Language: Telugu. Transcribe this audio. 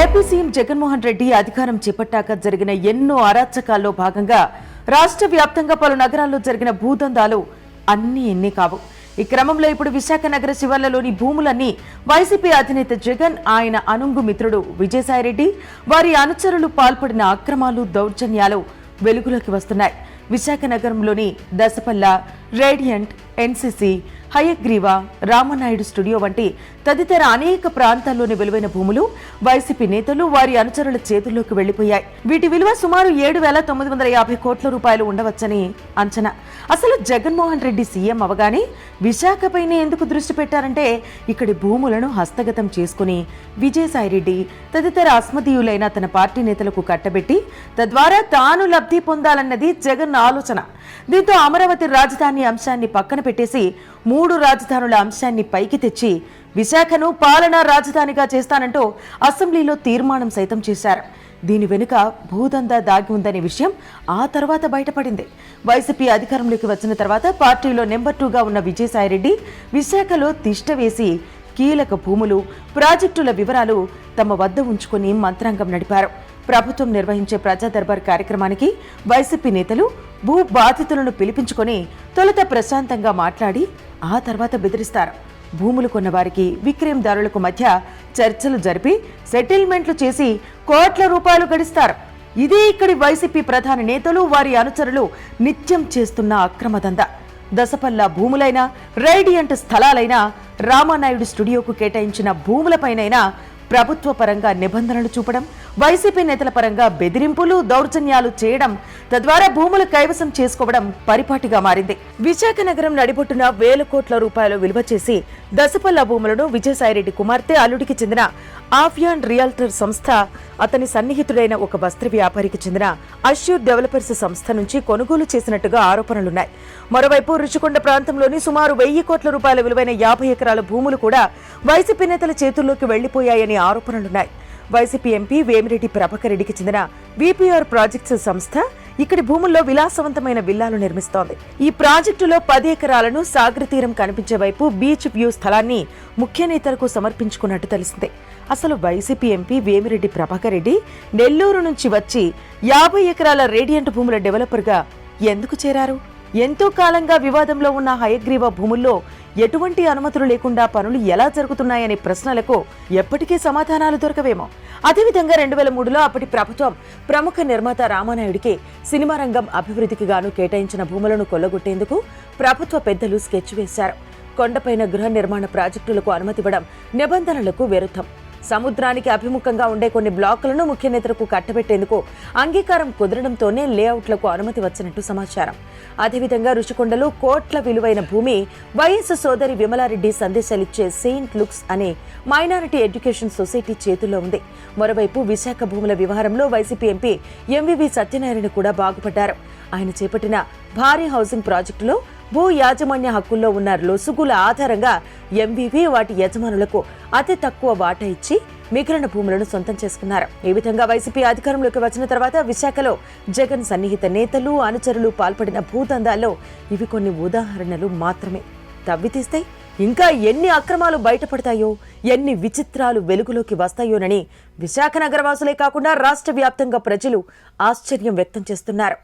ఏపీ సీఎం జగన్మోహన్ రెడ్డి అధికారం చేపట్టాక జరిగిన ఎన్నో అరాచకాల్లో భాగంగా రాష్ట్ర వ్యాప్తంగా పలు నగరాల్లో జరిగిన భూదందాలు అన్నీ ఎన్ని కావు. ఈ క్రమంలో ఇప్పుడు విశాఖ నగర శివార్లలోని భూములన్నీ వైసీపీ అధినేత జగన్ ఆయన అనుంగు మిత్రుడు విజయసాయిరెడ్డి వారి అనుచరులు పాల్పడిన అక్రమాలు దౌర్జన్యాలు వెలుగులోకి వస్తున్నాయి. విశాఖ నగరంలోని Dasapalla radiant NCC Hayagriva Ramanaidu studio వంటి తదితర అనేక ప్రాంతాల్లోని విలువైన భూములు వైసీపీ నేతలు వారి అనుచరుల చేతుల్లోకి వెళ్ళిపోయాయి వీటి విలువ సుమారు ఏడు వేల తొమ్మిది వందల యాభై కోట్ల రూపాయలు ఉండవచ్చని అంచనా. అసలు జగన్మోహన్ రెడ్డి సీఎం అవగానే విశాఖపైనే ఎందుకు దృష్టి పెట్టారంటే ఇక్కడి భూములను హస్తగతం చేసుకుని విజయసాయిరెడ్డి తదితర అస్మదీయులైన తన పార్టీ నేతలకు కట్టబెట్టి తద్వారా తాను లబ్ధి పొందాలన్నది జగన్ ఆలోచన. దీంతో అమరావతి రాజధాని అంశాన్ని పక్కన పెట్టేసి మూడు రాజధానుల అంశాన్ని పైకి తెచ్చి విశాఖను పాలనా రాజధానిగా చేస్తానంటూ అసెంబ్లీలో తీర్మానం సైతం చేశారు. దీని వెనుక భూదందా దాగి ఉందనే విషయం ఆ తర్వాత బయటపడింది. వైసీపీ అధికారంలోకి వచ్చిన తర్వాత పార్టీలో నెంబర్ టూగా ఉన్న విజయసాయిరెడ్డి విశాఖలో తిష్ట వేసి కీలక భూములు ప్రాజెక్టుల వివరాలు తమ వద్ద ఉంచుకొని మంత్రాంగం నడిపారు. ప్రభుత్వం నిర్వహించే ప్రజా దర్బార్ కార్యక్రమానికి వైసీపీ నేతలు భూ బాధితులను పిలిపించుకొని తొలుత ప్రశాంతంగా మాట్లాడి ఆ తర్వాత బెదిరిస్తారు. భూములు కొన్న వారికి విక్రయందారులకు మధ్య చర్చలు జరిపి సెటిల్మెంట్లు చేసి కోట్ల రూపాయలు గడిస్తారు. ఇదే ఇక్కడి వైసీపీ ప్రధాన నేతలు వారి అనుచరులు నిత్యం చేస్తున్న అక్రమదంద. దశపల్ల భూములైనా రేడియంట్ స్థలాలైనా రామానాయుడు స్టూడియోకు కేటాయించిన భూములపైనైనా ప్రభుత్వ పరంగా నిబంధనలు చూపడం వైసీపీ నేతల పరంగా బెదిరింపులు దౌర్జన్యాలు చేయడం తద్వారా భూములు కైవసం చేసుకోవడం పరిపాటిగా మారింది. విశాఖ నగరం నడిబొట్టున వేల కోట్ల రూపాయలు విలువ చేసి దశపల్ల భూములను విజయసాయిరెడ్డి కుమార్తె అల్లుడికి చెందిన ఆఫియాన్ రియల్టర్ సంస్థ అతని సన్నిహితుడైన ఒక వస్త్ర వ్యాపారికి చెందిన అష్యూర్ డెవలపర్స్ సంస్థ నుంచి కొనుగోలు చేసినట్టుగా ఆరోపణలున్నాయి. మరోవైపు రుచికొండ ప్రాంతంలోని సుమారు వెయ్యి కోట్ల రూపాయల విలువైన యాభై ఎకరాల భూములు కూడా వైసీపీ నేతల చేతుల్లోకి వెళ్ళిపోయాయని ఆరోపణలున్నాయి. వైసీపీ ఎంపీ వేమిరెడ్డి ప్రభాకర్ రెడ్డికి చెందిన విపిఆర్ ప్రాజెక్ట్స్ సంస్థ ఇక్కడి భూముల్లో విలాసవంతమైన విల్లాలు నిర్మిస్తోంది. ఈ ప్రాజెక్టులో పది ఎకరాలను సాగర తీరం కనిపించే వైపు బీచ్ వ్యూ స్థలాన్ని ముఖ్య నేతలకు సమర్పించుకున్నట్టు తెలిసిందే. అసలు వైసీపీ ఎంపీ వేమిరెడ్డి ప్రభాకర్ రెడ్డి నెల్లూరు నుంచి వచ్చి యాభై ఎకరాల రేడియంట్ భూముల డెవలపర్గా ఎందుకు చేరారు? ఎంతో కాలంగా వివాదంలో ఉన్న హయగ్రీవ భూముల్లో ఎటువంటి అనుమతులు లేకుండా పనులు ఎలా జరుగుతున్నాయనే ప్రశ్నలకు ఎప్పటికీ సమాధానాలు దొరకవేమో. అదేవిధంగా రెండు వేల మూడులో అప్పటి ప్రభుత్వం ప్రముఖ నిర్మాత రామానాయుడికి సినిమా రంగం అభివృద్ధికి గాను కేటాయించిన భూములను కొల్లగొట్టేందుకు ప్రభుత్వ పెద్దలు స్కెచ్ వేశారు. కొండపైన గృహ నిర్మాణ ప్రాజెక్టులకు అనుమతివ్వడం నిబంధనలకు విరుద్ధం. సముద్రానికి అభిముఖంగా ఉండే కొన్ని బ్లాకులను ముఖ్య నేతలకు కట్టబెట్టేందుకు అంగీకారం కుదరడంతోనే లేఅవుట్లకు అనుమతి వచ్చినట్టు సమాచారం. అదేవిధంగా రుషికొండలో కోట్ల విలువైన భూమి వైఎస్ సోదరి విమలారెడ్డి సందేశాలిచ్చే సెయింట్ లుక్స్ అనే మైనారిటీ ఎడ్యుకేషన్ సొసైటీ చేతుల్లో ఉంది. మరోవైపు విశాఖ భూముల వ్యవహారంలో వైసీపీ ఎంపీ ఎంవివి సత్యనారాయణ కూడా బాగుపడ్డారు. ఆయన చేపట్టిన భారీ హౌసింగ్ ప్రాజెక్టులో భూ యాజమాన్య హక్కుల్లో ఉన్న లొసుగుల ఆధారంగా ఎంవీవీ వాటి యజమానులకు అతి తక్కువ వాటా ఇచ్చి మిగిలిన భూములను సొంతం చేసుకున్నారు. ఈ విధంగా వైసీపీ అధికారంలోకి వచ్చిన తర్వాత విశాఖలో జగన్ సన్నిహిత నేతలు అనుచరులు పాల్పడిన భూదందాల్లో ఇవి కొన్ని ఉదాహరణలు మాత్రమే. తవ్వితీస్తే ఇంకా ఎన్ని అక్రమాలు బయటపడతాయో ఎన్ని విచిత్రాలు వెలుగులోకి వస్తాయోనని విశాఖ నగరవాసులే కాకుండా రాష్ట్ర వ్యాప్తంగా ప్రజలు ఆశ్చర్యం వ్యక్తం చేస్తున్నారు.